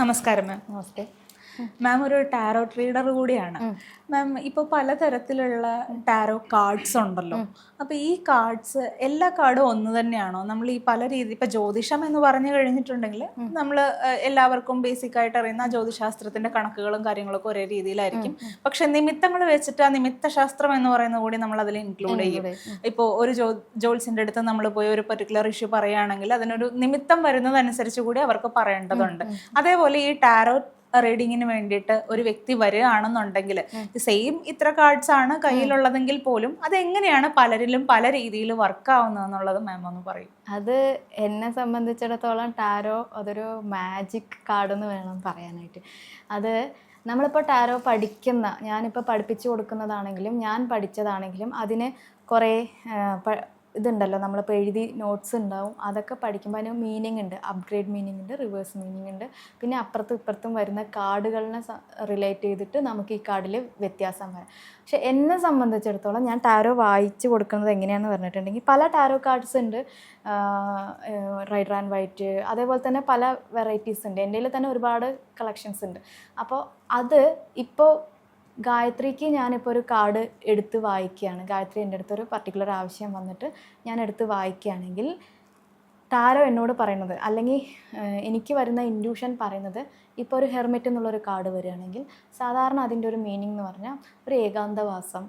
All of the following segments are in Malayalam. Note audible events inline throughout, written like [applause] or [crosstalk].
നമസ്കാരം മാം നമസ്തേ. മാം ഒരു ടാരോ ട്രീഡർ കൂടിയാണ്. മാം ഇപ്പോൾ പലതരത്തിലുള്ള ടാരോ കാർഡ്സ് ഉണ്ടല്ലോ. അപ്പോൾ ഈ കാർഡ്സ് എല്ലാ കാർഡും ഒന്ന് തന്നെയാണോ? നമ്മൾ ഈ പല രീതി ഇപ്പൊ ജ്യോതിഷം എന്ന് പറഞ്ഞു കഴിഞ്ഞിട്ടുണ്ടെങ്കിൽ നമ്മൾ എല്ലാവർക്കും ബേസിക് ആയിട്ട് അറിയുന്ന ജ്യോതിശാസ്ത്രത്തിന്റെ ജ്യോതിശാസ്ത്രത്തിന്റെ കണക്കുകളും കാര്യങ്ങളൊക്കെ ഒരേ രീതിയിലായിരിക്കും. പക്ഷെ നിമിത്തങ്ങൾ വെച്ചിട്ട് ആ നിമിത്ത ശാസ്ത്രം എന്ന് പറയുന്നത് കൂടി നമ്മൾ അതിൽ ഇൻക്ലൂഡ് ചെയ്യും. ഇപ്പോൾ ഒരു ജോ ജോൾസിന്റെ അടുത്ത് നമ്മൾ പോയി ഒരു പെർട്ടിക്കുലർ ഇഷ്യൂ പറയുകയാണെങ്കിൽ അതിനൊരു നിമിത്തം വരുന്നതനുസരിച്ച് കൂടി അവർക്ക് പറയേണ്ടതുണ്ട്. അതേപോലെ ഈ ടാരോ റീഡിങ്ങിന് വേണ്ടിയിട്ട് ഒരു വ്യക്തി വരികയാണെന്നുണ്ടെങ്കിൽ സെയിം ഇത്ര കാർഡ്സ് ആണ് കയ്യിലുള്ളതെങ്കിൽ പോലും അതെങ്ങനെയാണ് പലരിലും പല രീതിയിൽ വർക്ക് ആവുന്നതെന്നുള്ളത് മാം ഒന്ന് പറയും. അത് എന്നെ സംബന്ധിച്ചിടത്തോളം ടാരോ അതൊരു മാജിക് കാർഡ് എന്ന് വേണം പറയാനായിട്ട്. അത് നമ്മളിപ്പോൾ ടാരോ പഠിക്കുന്ന ഞാനിപ്പോൾ പഠിപ്പിച്ചു കൊടുക്കുന്നതാണെങ്കിലും ഞാൻ പഠിച്ചതാണെങ്കിലും അതിന് കുറേ ഇതുണ്ടല്ലോ നമ്മളിപ്പോൾ എഴുതി നോട്ട്സ് ഉണ്ടാവും അതൊക്കെ പഠിക്കുമ്പോൾ അതിന് മീനിങ് ഉണ്ട്. അപ്ഗ്രേഡ് മീനിങ് ഉണ്ട് റിവേഴ്സ് മീനിങ് ഉണ്ട്. പിന്നെ അപ്പുറത്തും ഇപ്പുറത്തും വരുന്ന കാർഡുകളിനെ റിലേറ്റ് ചെയ്തിട്ട് നമുക്ക് ഈ കാർഡിൽ വ്യത്യാസം വരാം. പക്ഷെ എന്നെ സംബന്ധിച്ചിടത്തോളം ഞാൻ ടാരോ വായിച്ച് കൊടുക്കുന്നത് എങ്ങനെയാണെന്ന് പറഞ്ഞിട്ടുണ്ടെങ്കിൽ പല ടാരോ കാർഡ്സ് ഉണ്ട്. റൈഡർ ആൻഡ് വൈറ്റ് അതേപോലെ തന്നെ പല വെറൈറ്റീസ് ഉണ്ട്. എന്റെ തന്നെ ഒരുപാട് കളക്ഷൻസ് ഉണ്ട്. അപ്പോൾ അത് ഇപ്പോൾ ഗായത്രിക്ക് ഞാനിപ്പോൾ ഒരു കാർഡ് എടുത്ത് വായിക്കുകയാണ്. ഗായത്രി എന്റെ അടുത്തൊരു പർട്ടിക്കുലർ ആവശ്യം വന്നിട്ട് ഞാൻ എടുത്ത് വായിക്കുകയാണെങ്കിൽ താരോ എന്നോട് പറയുന്നത് അല്ലെങ്കിൽ എനിക്ക് വരുന്ന ഇൻഡ്യൂഷൻ പറയുന്നത് ഇപ്പോൾ ഒരു ഹെർമെറ്റ് എന്നുള്ളൊരു കാർഡ് വരികയാണെങ്കിൽ സാധാരണ അതിന്റെ ഒരു മീനിങ് എന്ന് പറഞ്ഞാൽ ഒരു ഏകാന്തവാസം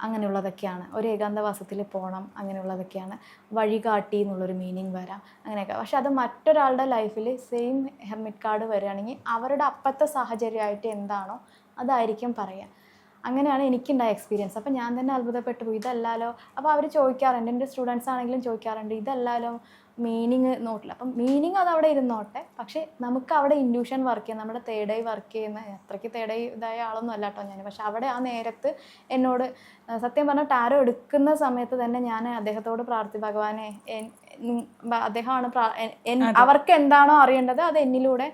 അങ്ങനെയുള്ളതൊക്കെയാണ്. ഒരു ഏകാന്തവാസത്തിൽ പോകണം അങ്ങനെയുള്ളതൊക്കെയാണ്. വഴികാട്ടി എന്നുള്ളൊരു മീനിങ് വരാം അങ്ങനെയൊക്കെ. പക്ഷെ അത് മറ്റൊരാളുടെ ലൈഫിൽ സെയിം ഹെർമിറ്റ് കാർഡ് വരികയാണെങ്കിൽ അവരുടെ അപ്പത്തെ സാഹചര്യമായിട്ട് എന്താണോ അതായിരിക്കും പറയുക. അങ്ങനെയാണ് എനിക്കുണ്ടായ എക്സ്പീരിയൻസ് അപ്പം ഞാൻ തന്നെ അത്ഭുതപ്പെട്ടു പോയി. ഇതല്ലാലോ? അപ്പോൾ അവർ ചോദിക്കാറുണ്ട്. എന്റെ സ്റ്റുഡൻസ് ആണെങ്കിലും ചോദിക്കാറുണ്ട്. ഇതല്ലാലോ? മീനിങ് നോട്ടില്ല. അപ്പം മീനിങ് അത് അവിടെ ഇരുന്നോട്ടെ. പക്ഷേ നമുക്ക് അവിടെ ഇൻഡ്യൂഷൻ വർക്ക് ചെയ്യുന്ന നമ്മുടെ തേടായി വർക്ക് ചെയ്യുന്ന അത്രയ്ക്ക് തേടായി ഇതായ ആളൊന്നും അല്ല കേട്ടോ ഞാൻ. പക്ഷെ അവിടെ ആ നേരത്ത് എന്നോട് സത്യം പറഞ്ഞാൽ ടാരോ എടുക്കുന്ന സമയത്ത് തന്നെ ഞാൻ അദ്ദേഹത്തോട് പ്രാർത്ഥി ഭഗവാനെ അദ്ദേഹമാണ് അവർക്ക് എന്താണോ അറിയേണ്ടത് അത് എന്നിലൂടെ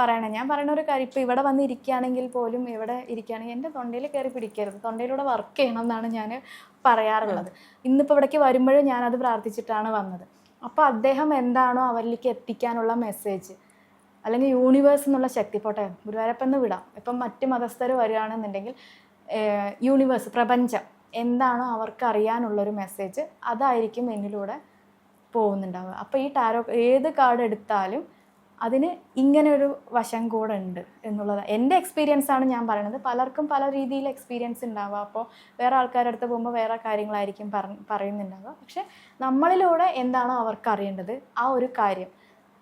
പറയണേ. ഞാൻ പറയുന്ന ഒരു കാര്യം ഇപ്പോൾ ഇവിടെ വന്ന് ഇരിക്കുകയാണെങ്കിൽ പോലും ഇവിടെ ഇരിക്കുകയാണെങ്കിൽ എന്റെ തൊണ്ടയിൽ കയറി പിടിക്കരുത്. തൊണ്ടയിലൂടെ വർക്ക് ചെയ്യണം എന്നാണ് ഞാൻ പറയാറുള്ളത്. ഇന്നിപ്പോൾ ഇവിടേക്ക് വരുമ്പോഴും ഞാനത് പ്രാർത്ഥിച്ചിട്ടാണ് വന്നത്. അപ്പോൾ അദ്ദേഹം എന്താണോ അവരിലേക്ക് എത്തിക്കാനുള്ള മെസ്സേജ് അല്ലെങ്കിൽ യൂണിവേഴ്സ് എന്നുള്ള ശക്തി പോട്ടെ ഗുരുവായൂരപ്പെന്ന് വിടാം. ഇപ്പം മറ്റ് മതസ്ഥർ വരികയാണെന്നുണ്ടെങ്കിൽ യൂണിവേഴ്സ് പ്രപഞ്ചം എന്താണോ അവർക്ക് അറിയാനുള്ളൊരു മെസ്സേജ് അതായിരിക്കും എന്നിലൂടെ പോകുന്നുണ്ടാവുക. അപ്പോൾ ഈ ടാരോ ഏത് കാർഡ് എടുത്താലും അതിന് ഇങ്ങനെ ഒരു വശം കൂടെ ഉണ്ട് എന്നുള്ളത്. എന്റെ എക്സ്പീരിയൻസ് ആണ് ഞാൻ പറയുന്നത് പലർക്കും പല രീതിയിൽ എക്സ്പീരിയൻസ് ഉണ്ടാവുക അപ്പോൾ വേറെ ആൾക്കാരുടെ അടുത്ത് പോകുമ്പോൾ വേറെ കാര്യങ്ങളായിരിക്കും പറ പറയുന്നുണ്ടാവുക. പക്ഷെ നമ്മളിലൂടെ എന്താണോ അവർക്ക് അറിയേണ്ടത് ആ ഒരു കാര്യം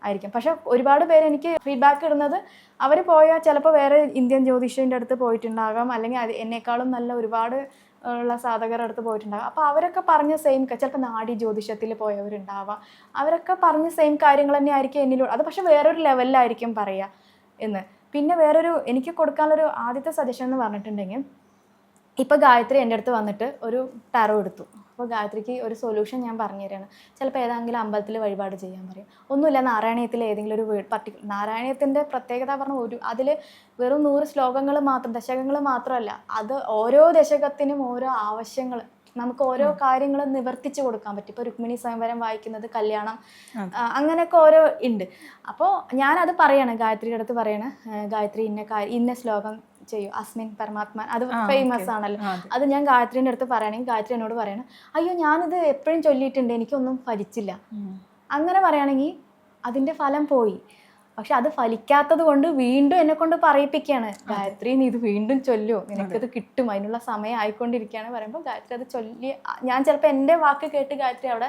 ആയിരിക്കും. പക്ഷെ ഒരുപാട് പേര് എനിക്ക് ഫീഡ്ബാക്ക് ഇടുന്നത് അവർ പോയാൽ ചിലപ്പോൾ വേറെ ഇന്ത്യൻ ജ്യോതിഷന്റെ അടുത്ത് പോയിട്ടുണ്ടാകാം. അല്ലെങ്കിൽ അത് എന്നെക്കാളും നല്ല ഒരുപാട് ഉള്ള സാധകരുടെ അടുത്ത് പോയിട്ടുണ്ടാകും. അപ്പോൾ അവരൊക്കെ പറഞ്ഞ സെയിം ചിലപ്പോൾ നാടി ജ്യോതിഷത്തിൽ പോയവരുണ്ടാവാം. അവരൊക്കെ പറഞ്ഞ സെയിം കാര്യങ്ങൾ തന്നെ ആയിരിക്കും എന്നിലൂടെ. അത് പക്ഷെ വേറൊരു ലെവലിലായിരിക്കും പറയുക എന്ന്. പിന്നെ വേറൊരു എനിക്ക് കൊടുക്കാനുള്ളൊരു ആദ്യത്തെ സജഷൻ എന്ന് പറഞ്ഞിട്ടുണ്ടെങ്കിൽ ഇപ്പോൾ ഗായത്രി എന്റെ അടുത്ത് വന്നിട്ട് ഒരു ടാറോ എടുത്തു. അപ്പോൾ ഗായത്രിക്ക് ഒരു സൊല്യൂഷൻ ഞാൻ പറഞ്ഞു തരുകയാണ് ചിലപ്പോൾ ഏതെങ്കിലും അമ്പലത്തിൽ വഴിപാട് ചെയ്യാൻ പറയും. ഒന്നുമില്ല നാരായണീയത്തിൽ ഏതെങ്കിലും ഒരു വേർഡ് പർട്ടിക്കുലർ നാരായണീയത്തിന്റെ പ്രത്യേകത പറഞ്ഞ ഒരു അതിൽ വെറും നൂറ് ശ്ലോകങ്ങൾ മാത്രം ദശകങ്ങൾ മാത്രമല്ല അത് ഓരോ ദശകത്തിനും ഓരോ ആവശ്യങ്ങൾ നമുക്ക് ഓരോ കാര്യങ്ങൾ നിവർത്തിച്ചു കൊടുക്കാൻ പറ്റും. ഇപ്പോൾ രുക്മിണി സ്വയംവരം വായിക്കുന്നത് കല്യാണം അങ്ങനെയൊക്കെ ഓരോ ഉണ്ട്. അപ്പോൾ ഞാനത് പറയാണ് ഗായത്രിയുടെ അടുത്ത് പറയാണ് "ഏ, ഗായത്രി ഇന്ന കാര്യം ഇന്ന ശ്ലോകം ചെയ്യൂ. അസ്മിൻ പരമാത്മാൻ അത് ഫേമസ് ആണല്ലോ. അത്. ഞാൻ ഗായത്രിന്റെ അടുത്ത് പറയുകയാണെങ്കിൽ ഗായത്രി എന്നോട് പറയണം. അയ്യോ ഞാനിത് എപ്പോഴും ചൊല്ലിയിട്ടുണ്ട്. എനിക്കൊന്നും ഫലിച്ചില്ല. അങ്ങനെ പറയുകയാണെങ്കിൽ അതിന്റെ ഫലം പോയി. പക്ഷെ അത് ഫലിക്കാത്തത് കൊണ്ട് വീണ്ടും എന്നെ കൊണ്ട് പറയിപ്പിക്കുകയാണ്. ഗായത്രി നീ ഇത് വീണ്ടും ചൊല്ലോ നിനക്കത് കിട്ടും. അതിനുള്ള സമയം ആയിക്കൊണ്ടിരിക്കുകയാണ്. പറയുമ്പോൾ ഗായത്രി അത് ചൊല്ലി ഞാൻ ചിലപ്പോൾ എന്റെ വാക്ക് കേട്ട് ഗായത്രി അവിടെ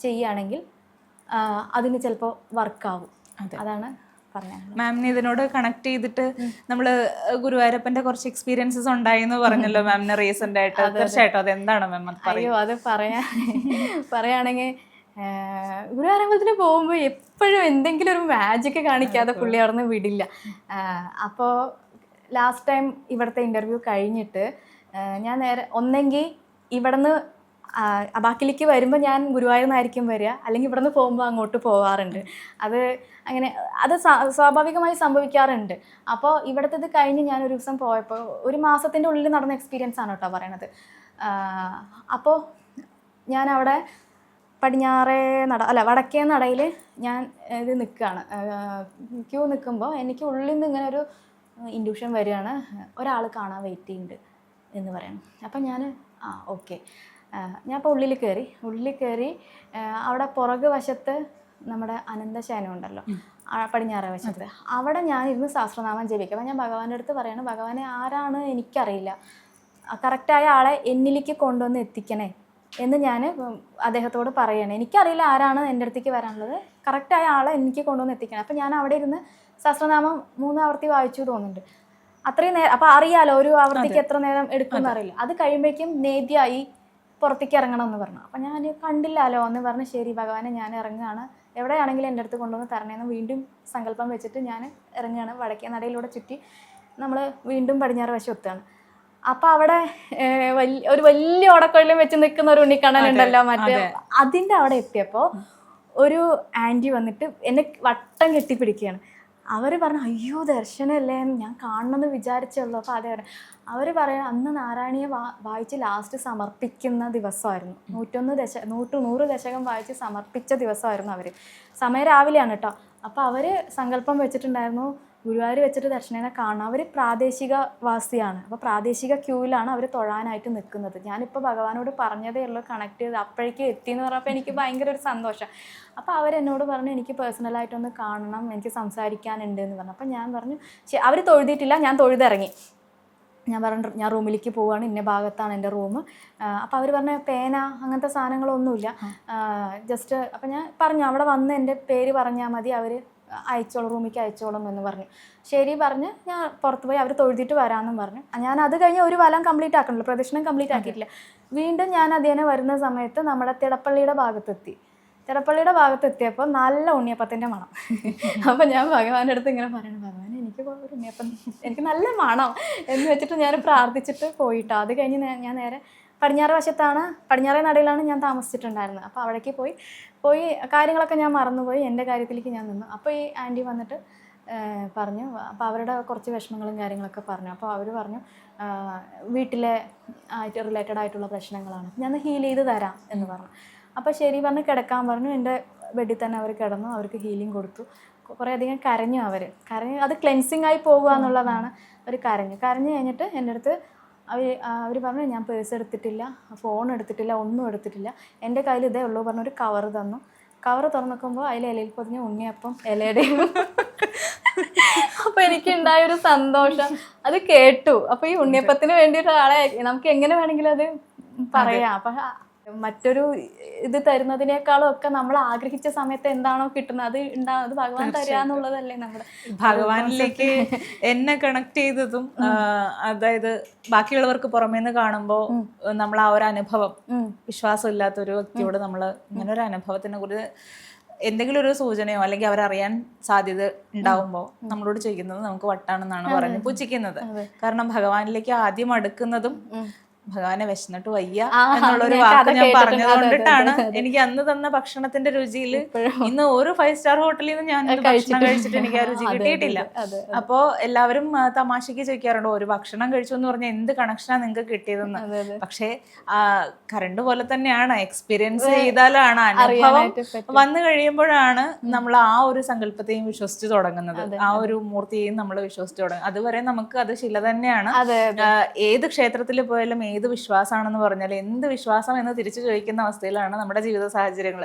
ചെയ്യുകയാണെങ്കിൽ അതിന് ചിലപ്പോൾ വർക്കാവും അതാണ് മാമിന് ഇതിനോട് കണക്ട് ചെയ്തിട്ട് നമ്മൾ ഗുരുവായൂരപ്പന്റെ കുറച്ച് എക്സ്പീരിയൻസസ് ഉണ്ടായെന്ന് പറഞ്ഞല്ലോ മാമിന് റീസെന്റ് ആയിട്ട്. തീർച്ചയായിട്ടും. അത് എന്താണ് മാം അയ്യോ അത് പറയാ പറയുകയാണെങ്കിൽ ഗുരുവായൂരമ്പലത്തിന് പോകുമ്പോൾ എപ്പോഴും എന്തെങ്കിലും ഒരു മാജിക് കാണിക്കാതെ പുള്ളി അവിടെ നിന്ന് വിടില്ല അപ്പോൾ ലാസ്റ്റ് ടൈം ഇവിടുത്തെ ഇന്റർവ്യൂ കഴിഞ്ഞിട്ട് ഞാൻ നേരെ ഒന്നെങ്കിൽ ഇവിടുന്ന് അബാക്കിലേക്ക് വരുമ്പോൾ ഞാൻ ഗുരുവായൂർ നിന്നായിരിക്കും വരിക. അല്ലെങ്കിൽ ഇവിടുന്ന് പോകുമ്പോൾ അങ്ങോട്ട് പോകാറുണ്ട് അത് അങ്ങനെ അത് സ്വാഭാവികമായി സംഭവിക്കാറുണ്ട്. അപ്പോൾ ഇവിടുത്തെ ഇത് കഴിഞ്ഞ് ഞാൻ ഒരു ദിവസം പോയപ്പോൾ ഒരു മാസത്തിന്റെ ഉള്ളിൽ നടന്ന എക്സ്പീരിയൻസ് ആണ് കേട്ടോ പറയണത്. അപ്പോൾ ഞാൻ അവിടെ പടിഞ്ഞാറേ നട അല്ല വടക്കേ നടയിൽ ഞാൻ ഇത് നിൽക്കുകയാണ് ക്യൂ നിൽക്കുമ്പോൾ എനിക്ക് ഉള്ളിൽ നിന്ന് ഇങ്ങനെ ഒരു ഇൻഡ്യൂഷൻ വരികയാണ്. ഒരാൾ കാണാൻ വെയിറ്റ് ചെയ്യുന്നുണ്ട് എന്ന് പറയണം. അപ്പം ഞാൻ ആ ഓക്കെ ഞാൻ അപ്പോൾ ഉള്ളിൽ കയറി ഉള്ളിൽ കയറി അവിടെ പുറകു വശത്ത് നമ്മുടെ അനന്തശയനം ഉണ്ടല്ലോ. പടിഞ്ഞാറ വശത്ത്. അവിടെ ഞാൻ ഇരുന്ന് സഹസ്രനാമം ജപിക്കും. അപ്പം ഞാൻ ഭഗവാന്റെ അടുത്ത് പറയാണ് ഭഗവാനെ ആരാണ് എനിക്കറിയില്ല. കറക്റ്റായ ആളെ എന്നിലേക്ക് കൊണ്ടുവന്ന് എത്തിക്കണേ. എന്ന് ഞാൻ അദ്ദേഹത്തോട് പറയണേ. എനിക്കറിയില്ല ആരാണ് എന്റെ അടുത്തേക്ക് വരാനുള്ളത്. കറക്റ്റായ ആളെ എനിക്ക് കൊണ്ടുവന്ന് എത്തിക്കണം. അപ്പം ഞാൻ അവിടെ ഇരുന്ന് സഹസ്രനാമം മൂന്ന് ആവർത്തി വായിച്ചു തോന്നുന്നുണ്ട്. അത്രയും നേരം അപ്പം അറിയാലോ ഒരു ആവർത്തിക്ക് എത്ര നേരം എടുക്കുമെന്ന് അറിയില്ല. അത് കഴിയുമ്പോഴേക്കും നേദ്യമായി പുറത്തേക്ക് ഇറങ്ങണം എന്ന് പറഞ്ഞു. അപ്പം ഞാൻ കണ്ടില്ലല്ലോ എന്ന് പറഞ്ഞ് ശരി ഭഗവാനെ ഞാൻ ഇറങ്ങുകയാണ്. എവിടെയാണെങ്കിലും എന്റെ അടുത്ത് കൊണ്ടുവന്ന് തരണേന്ന് വീണ്ടും സങ്കല്പം വെച്ചിട്ട് ഞാൻ ഇറങ്ങുകയാണ്. വടക്കേ നടയിലൂടെ ചുറ്റി നമ്മൾ വീണ്ടും പടിഞ്ഞാറ് വശം എത്തുകയാണ്. അപ്പം അവിടെ വലിയ ഒരു വലിയ ഓടക്കൊഴിലും വെച്ച് നിൽക്കുന്ന ഒരു ഉണ്ണിക്കണ്ണനുണ്ടല്ലോ മറ്റേ. അതിന്റെ അവിടെ എത്തിയപ്പോൾ ഒരു ആന്റി വന്നിട്ട് എന്നെ വട്ടം കെട്ടിപ്പിടിക്കുകയാണ്. അവർ പറഞ്ഞു അയ്യോ ദർശനമല്ലേ ഞാൻ കാണണമെന്ന് വിചാരിച്ചുള്ളൂ അപ്പോൾ അതേ പറഞ്ഞു അവർ പറയുന്നത് അന്ന് നാരായണിയെ വാ വായിച്ച് ലാസ്റ്റ് സമർപ്പിക്കുന്ന ദിവസമായിരുന്നു. നൂറ്റൊന്ന് ദശ നൂറ്റു നൂറ് ദശകം വായിച്ച് സമർപ്പിച്ച ദിവസമായിരുന്നു അവർ സമയം രാവിലെയാണ് കേട്ടോ അപ്പോൾ അവർ സങ്കല്പം വെച്ചിട്ടുണ്ടായിരുന്നു ഗുരുവായൂർ വെച്ചിട്ട് ദർശനനെ കാണണം. അവർ പ്രാദേശിക വാസിയാണ്. അപ്പോൾ പ്രാദേശിക ക്യൂവിലാണ് അവർ തൊഴാനായിട്ട് നിൽക്കുന്നത്. ഞാനിപ്പോൾ ഭഗവാനോട് പറഞ്ഞതേ ഉള്ളൂ കണക്ട് ചെയ്ത് അപ്പോഴേക്കും എത്തി എന്ന് പറഞ്ഞപ്പോൾ എനിക്ക് ഭയങ്കര ഒരു സന്തോഷം. അപ്പോൾ അവരെന്നോട് പറഞ്ഞു എനിക്ക് പേഴ്സണലായിട്ടൊന്ന് കാണണം എനിക്ക് സംസാരിക്കാനുണ്ട് എന്ന് പറഞ്ഞു. അപ്പോൾ ഞാൻ പറഞ്ഞു അവർ തൊഴുതിയിട്ടില്ല ഞാൻ തൊഴുതിറങ്ങി. ഞാൻ പറഞ്ഞു ഞാൻ റൂമിലേക്ക് പോവുകയാണ് ഇന്ന ഭാഗത്താണ് എന്റെ റൂം അപ്പോൾ അവർ പറഞ്ഞ പേന അങ്ങനത്തെ സാധനങ്ങളൊന്നുമില്ല. ജസ്റ്റ് അപ്പം ഞാൻ പറഞ്ഞു അവിടെ വന്ന് എന്റെ പേര് പറഞ്ഞാൽ മതി അവർ അയച്ചോളും റൂമിലേക്ക് അയച്ചോളും എന്ന് പറഞ്ഞു. ശരി പറഞ്ഞ് ഞാൻ പുറത്ത് പോയി അവർ തൊഴുതിട്ട് വരാമെന്നും പറഞ്ഞു. ഞാൻ അത് കഴിഞ്ഞ് ഒരു വലം കംപ്ലീറ്റ് ആക്കണല്ലോ പ്രദക്ഷിണം കംപ്ലീറ്റ് ആക്കിയിട്ടില്ല. വീണ്ടും ഞാൻ അതിനെ വരുന്ന സമയത്ത് നമ്മുടെ തിടപ്പള്ളിയുടെ ഭാഗത്തെത്തി. തിടപ്പള്ളിയുടെ ഭാഗത്ത് എത്തിയപ്പോൾ നല്ല ഉണ്ണിയപ്പത്തിന്റെ മണം. [laughs] അപ്പം ഞാൻ ഭഗവാന്റെ അടുത്ത് ഇങ്ങനെ പറയണം ഭഗവാൻ എനിക്ക് ഒരു ഉണ്ണിയപ്പം എനിക്ക് നല്ല മണം എന്ന് വെച്ചിട്ട് ഞാൻ പ്രാർത്ഥിച്ചിട്ട് പോയിട്ടോ. അത് കഴിഞ്ഞ് ഞാൻ നേരെ പടിഞ്ഞാറ് വശത്താണ് പടിഞ്ഞാറേ നടയിലാണ് ഞാൻ താമസിച്ചിട്ടുണ്ടായിരുന്നത്. അപ്പോൾ അവിടേക്ക് പോയി പോയി കാര്യങ്ങളൊക്കെ ഞാൻ മറന്നുപോയി. എന്റെ കാര്യത്തിലേക്ക് ഞാൻ നിന്നു. അപ്പോൾ ഈ ആന്റി വന്നിട്ട് പറഞ്ഞു. അപ്പോൾ അവരുടെ കുറച്ച് വിഷമങ്ങളും കാര്യങ്ങളൊക്കെ പറഞ്ഞു. അപ്പോൾ അവർ പറഞ്ഞു വീട്ടിലെ ആയിട്ട് റിലേറ്റഡ് ആയിട്ടുള്ള പ്രശ്നങ്ങളാണ്. ഞാൻ ഹീൽ ചെയ്ത് തരാം എന്ന് പറഞ്ഞു. അപ്പോൾ ശരി പറഞ്ഞ് കിടക്കാൻ പറഞ്ഞു. എന്റെ ബെഡിൽ തന്നെ അവർ കിടന്നു. അവർക്ക് ഹീലിംഗ് കൊടുത്തു. കുറേ അധികം കരഞ്ഞു അവർ. കരഞ്ഞ് അത് ക്ലെൻസിങ് ആയി പോകുക എന്നുള്ളതാണ് അവർ കരഞ്ഞു. കരഞ്ഞു കഴിഞ്ഞിട്ട് എന്റെ അടുത്ത് അവർ അവർ പറഞ്ഞു ഞാൻ പേഴ്സ് എടുത്തിട്ടില്ല ഫോൺ എടുത്തിട്ടില്ല ഒന്നും എടുത്തിട്ടില്ല. എന്റെ കയ്യിൽ ഇതേ ഉള്ളൂ പറഞ്ഞൊരു കവർ തന്നു. കവർ തുറന്നുക്കുമ്പോൾ അതിൽ ഇലയിൽ പൊതിഞ്ഞ ഉണ്ണിയപ്പം ഇലയുടെയും അപ്പൊ എനിക്ക് ഒരു സന്തോഷം. അത് കേട്ടു. അപ്പൊ ഈ ഉണ്ണിയപ്പത്തിന് വേണ്ടി ഒരാളെ നമുക്ക് എങ്ങനെ വേണമെങ്കിലും അത് പറയാം. അപ്പൊ മറ്റൊരു ഇത് തരുന്നതിനേക്കാളും ഒക്കെ നമ്മൾ ആഗ്രഹിച്ച സമയത്ത് എന്താണോ കിട്ടുന്നത് അത് ഉണ്ടാ അത് ഭഗവാൻ തരിക എന്നുള്ളതല്ലേ നമ്മുടെ ഭഗവാനിലേക്ക് എന്നെ കണക്ട് ചെയ്തതും അതായത് ബാക്കിയുള്ളവർക്ക് പുറമേന്ന് കാണുമ്പോൾ നമ്മൾ ആ ഒരു അനുഭവം. വിശ്വാസമില്ലാത്ത വിശ്വാസം ഇല്ലാത്ത ഒരു വ്യക്തിയോട് നമ്മൾ ഇങ്ങനെ ഒരു അനുഭവത്തിനെ കുറിച്ച് എന്തെങ്കിലും ഒരു സൂചനയോ അല്ലെങ്കിൽ അവരറിയാൻ സാധ്യത ഉണ്ടാവുമ്പോൾ നമ്മളോട് ചെയ്യുന്നത് നമുക്ക് വട്ടാണെന്നാണ് പറഞ്ഞ് പുച്ഛിക്കുന്നത്. കാരണം ഭഗവാനിലേക്ക് ആദ്യം അടുക്കുന്നതും ഭഗവാനെ വിശന്നിട്ട് വയ്യ എന്നുള്ളൊരു വാക്ക് ഞാൻ. പറഞ്ഞത് കൊണ്ടിട്ടാണ്. എനിക്ക് അന്ന് തന്ന ഭക്ഷണത്തിന്റെ രുചിയിൽ ഇന്ന് ഒരു ഫൈവ് സ്റ്റാർ ഹോട്ടലിൽ നിന്ന് ഞാൻ ഭക്ഷണം കഴിച്ചിട്ട് എനിക്ക് ആ രുചി കിട്ടിയിട്ടില്ല. അപ്പോ എല്ലാവരും തമാശക്ക് ചോദിക്കാറുണ്ട് ഒരു ഭക്ഷണം കഴിച്ചു എന്ന് പറഞ്ഞാൽ എന്ത് കണക്ഷനാ നിങ്ങൾക്ക് കിട്ടിയതെന്ന്. പക്ഷേ ആ കറണ്ട് പോലെ തന്നെയാണ്. എക്സ്പീരിയൻസ് ചെയ്താലാണ്. അനുഭവം. വന്നു കഴിയുമ്പോഴാണ് നമ്മൾ ആ ഒരു സങ്കല്പത്തെയും വിശ്വസിച്ച് തുടങ്ങുന്നത്. ആ ഒരു മൂർത്തിയെയും നമ്മൾ വിശ്വസിച്ച് തുടങ്ങും അതുവരെ നമുക്ക് അത് ശില തന്നെയാണ്. ഏത് ക്ഷേത്രത്തിൽ പോയാലും ഏത് വിശ്വാസമാണെന്ന് പറഞ്ഞാൽ എന്ത് വിശ്വാസം എന്ന് തിരിച്ചു ചോദിക്കുന്ന അവസ്ഥയിലാണ് നമ്മുടെ ജീവിത സാഹചര്യങ്ങൾ.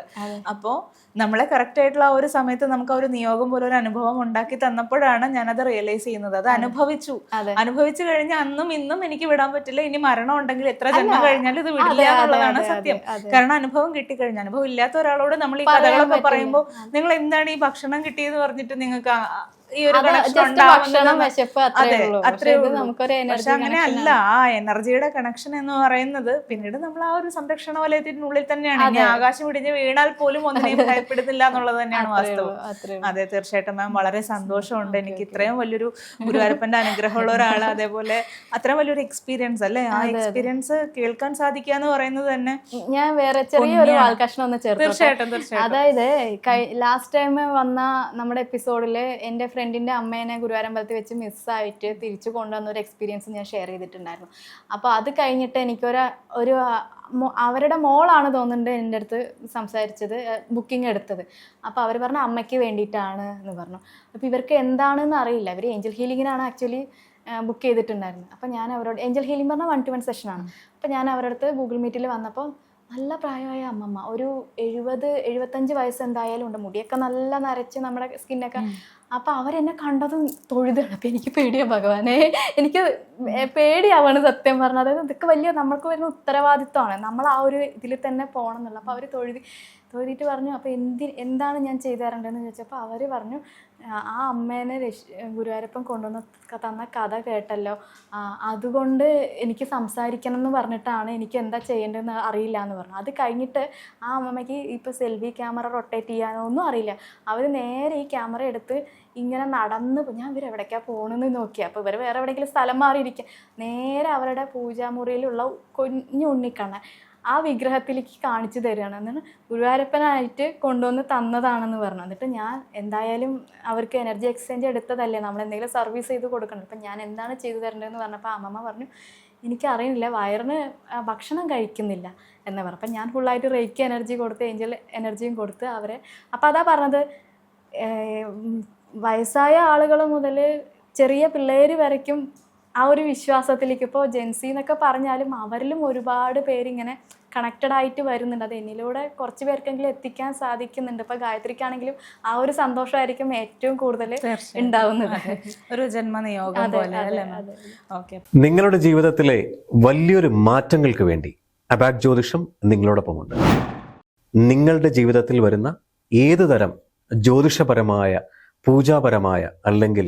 അപ്പോൾ നമ്മളെ കറക്റ്റ് ആയിട്ടുള്ള ആ ഒരു സമയത്ത് നമുക്ക് ആ ഒരു നിയോഗം പോലെ ഒരു അനുഭവം ഉണ്ടാക്കി തന്നപ്പോഴാണ് ഞാനത് റിയലൈസ് ചെയ്യുന്നത്. അത് അനുഭവിച്ചു. അനുഭവിച്ചു കഴിഞ്ഞ അന്നും ഇന്നും എനിക്ക് വിടാൻ പറ്റില്ല. ഇനി മരണം ഉണ്ടെങ്കിൽ എത്ര ജന്മം കഴിഞ്ഞാലും ഇത് വിടില്ല എന്നുള്ളതാണ് സത്യം. കാരണം അനുഭവം കിട്ടിക്കഴിഞ്ഞു. അനുഭവം ഇല്ലാത്ത ഒരാളോട് നമ്മൾ ഈ കഥകളൊക്കെ പറയുമ്പോൾ നിങ്ങൾ എന്താണ് ഈ ഭക്ഷണം കിട്ടിയെന്ന് പറഞ്ഞിട്ട് നിങ്ങൾക്ക് ഈ ഒരു പക്ഷേ അങ്ങനെ അല്ല ആ എനർജിയുടെ കണക്ഷൻ എന്ന് പറയുന്നത് പിന്നീട് നമ്മൾ ആ ഒരു സംരക്ഷണ വലയത്തിനുള്ളിൽ തന്നെയാണ്. ഇനി ആകാശം ഇടിഞ്ഞ് വീണാൽ പോലും ഒന്നിനെയും ഭയപ്പെടുന്നില്ല എന്നുള്ളത് തന്നെയാണ് വാസ്തവം. അതെ തീർച്ചയായിട്ടും മാം. വളരെ സന്തോഷമുണ്ട്. എനിക്ക് ഇത്രയും വലിയൊരു ഗുരുവായൂരപ്പന്റെ അനുഗ്രഹമുള്ള ഒരാൾ [laughs] അതേപോലെ അത്രയും വലിയൊരു എക്സ്പീരിയൻസ് അല്ലേ? ആ എക്സ്പീരിയൻസ് കേൾക്കാൻ സാധിക്കുക എന്ന് പറയുന്നത് തന്നെ ഞാൻ വേറെ ചെറിയൊരു ഒന്ന് ചേർത്തു തീർച്ചയായിട്ടും തീർച്ചയായിട്ടും. അതായത് ലാസ്റ്റ് ടൈം വന്ന നമ്മുടെ എപ്പിസോഡിൽ എന്റെ ഫ്രണ്ടിന്റെ അമ്മേനെ ഗുരുവാരമ്പലത്തിൽ വെച്ച് മിസ്സായിട്ട് തിരിച്ചു കൊണ്ടുവന്ന ഒരു എക്സ്പീരിയൻസ് ഞാൻ ഷെയർ ചെയ്തിട്ടുണ്ടായിരുന്നു. അപ്പോൾ അത് കഴിഞ്ഞിട്ട് എനിക്കൊരു ഒരു അവരുടെ മോളാണ് തോന്നുന്നുണ്ട് എന്റെ അടുത്ത് സംസാരിച്ചത് ബുക്കിംഗ് എടുത്തത്. അപ്പോൾ അവർ പറഞ്ഞു അമ്മയ്ക്ക് വേണ്ടിയിട്ടാണ് എന്ന് പറഞ്ഞു. അപ്പോൾ ഇവർക്ക് എന്താണെന്ന് അറിയില്ല. ഇവർ ഏഞ്ചൽ ഹീലിങ്ങിനാണ് ആക്ച്വലി ബുക്ക് ചെയ്തിട്ടുണ്ടായിരുന്നത്. അപ്പോൾ ഞാൻ അവരോട് ഏഞ്ചൽ ഹീലിംഗ് പറഞ്ഞാൽ വൺ ടു വൺ സെഷനാണ് അപ്പോൾ ഞാൻ അവരുടെ അടുത്ത് ഗൂഗിൾ മീറ്റിൽ വന്നപ്പോൾ നല്ല പ്രായമായ അമ്മമ്മ. ഒരു എഴുപത് എഴുപത്തഞ്ച് വയസ്സ് എന്തായാലും ഉണ്ട്. മുടിയൊക്കെ നല്ല നരച്ച് നമ്മുടെ സ്കിന്നൊക്കെ. അപ്പം അവരെന്നെ കണ്ടതും തൊഴുതാണ് അപ്പം എനിക്ക് പേടിയാ ഭഗവാനെ. എനിക്ക് പേടിയാവാണ് സത്യം പറഞ്ഞത്. അതായത് ഇതൊക്കെ വലിയ നമ്മൾക്ക് വരുന്ന ഉത്തരവാദിത്വമാണ്. നമ്മൾ ആ ഒരു ഇതിൽ തന്നെ പോകണം എന്നുള്ളത്. അപ്പോൾ അവർ തൊഴുതി തൊഴുതിയിട്ട് പറഞ്ഞു അപ്പോൾ എന്തി എന്താണ് ഞാൻ ചെയ്തു തരേണ്ടതെന്ന് ചോദിച്ചപ്പോൾ അവർ പറഞ്ഞു "ആ, അമ്മേനെ രക്ഷ ഗുരുവായൂരപ്പം കൊണ്ടുവന്ന തന്ന കഥ കേട്ടല്ലോ. അതുകൊണ്ട് എനിക്ക് സംസാരിക്കണം എന്ന് പറഞ്ഞിട്ടാണ് എനിക്ക് എന്താ ചെയ്യേണ്ടതെന്ന് അറിയില്ല എന്ന് പറഞ്ഞു. അത് കഴിഞ്ഞിട്ട് ആ അമ്മമ്മയ്ക്ക് ഇപ്പോൾ സെൽഫി ക്യാമറ റൊട്ടേറ്റ് ചെയ്യാനോ ഒന്നും അറിയില്ല. അവർ നേരെ ഈ ക്യാമറ എടുത്ത് ഇങ്ങനെ നടന്ന് ഞാൻ ഇവർ എവിടേക്കാണ് പോകണമെന്ന് നോക്കി അപ്പോൾ ഇവർ വേറെ എവിടെയെങ്കിലും സ്ഥലം മാറിയിരിക്കുക നേരെ അവരുടെ പൂജാമുറിയിലുള്ള കുഞ്ഞു ഉണ്ണിക്കണ്ണൻ ആ വിഗ്രഹത്തിലേക്ക് കാണിച്ചു തരികയാണ്. എന്നാണ് ഗുരുവായൂരപ്പനായിട്ട് കൊണ്ടുവന്ന് തന്നതാണെന്ന് പറഞ്ഞു. എന്നിട്ട് ഞാൻ എന്തായാലും അവർക്ക് എനർജി എക്സ്ചേഞ്ച് എടുത്തതല്ലേ? നമ്മൾ എന്തെങ്കിലും സർവീസ് ചെയ്ത് കൊടുക്കണം. അപ്പം ഞാൻ എന്താണ് ചെയ്തു തരേണ്ടതെന്ന് പറഞ്ഞപ്പോൾ അമ്മമ്മ പറഞ്ഞു എനിക്കറിയില്ല വയറിന് ഭക്ഷണം കഴിക്കുന്നില്ല എന്ന് പറഞ്ഞു. അപ്പം ഞാൻ ഫുള്ളായിട്ട് റേക്ക് എനർജി കൊടുത്ത് ഏഞ്ചൽ എനർജിയും കൊടുത്ത് അവരെ അപ്പം അതാ പറഞ്ഞത് വയസ്സായ ആളുകൾ മുതൽ ചെറിയ പിള്ളേർ വരയ്ക്കും ആ ഒരു വിശ്വാസത്തിലേക്ക് ഇപ്പോൾ ജെൻസി എന്നൊക്കെ പറഞ്ഞാലും അവരിലും ഒരുപാട് പേരിങ്ങനെ കണക്റ്റഡ് ആയിട്ട് വരുന്നുണ്ട്. അത് എന്നിലൂടെ കുറച്ച് പേർക്കെങ്കിലും എത്തിക്കാൻ സാധിക്കുന്നുണ്ട്. ഇപ്പൊ ഗായത്രിക്കാണെങ്കിലും ആ ഒരു സന്തോഷമായിരിക്കും ഏറ്റവും കൂടുതൽ. ഉണ്ടാവുന്നത്. ഒരു ജന്മനിയോഗം പോലെ. നിങ്ങളുടെ ജീവിതത്തിലെ വലിയൊരു മാറ്റങ്ങൾക്ക് വേണ്ടി അബാക് ജ്യോതിഷം നിങ്ങളോടൊപ്പമുണ്ട്. നിങ്ങളുടെ ജീവിതത്തിൽ വരുന്ന ഏത് തരം ജ്യോതിഷപരമായ പൂജാപരമായ അല്ലെങ്കിൽ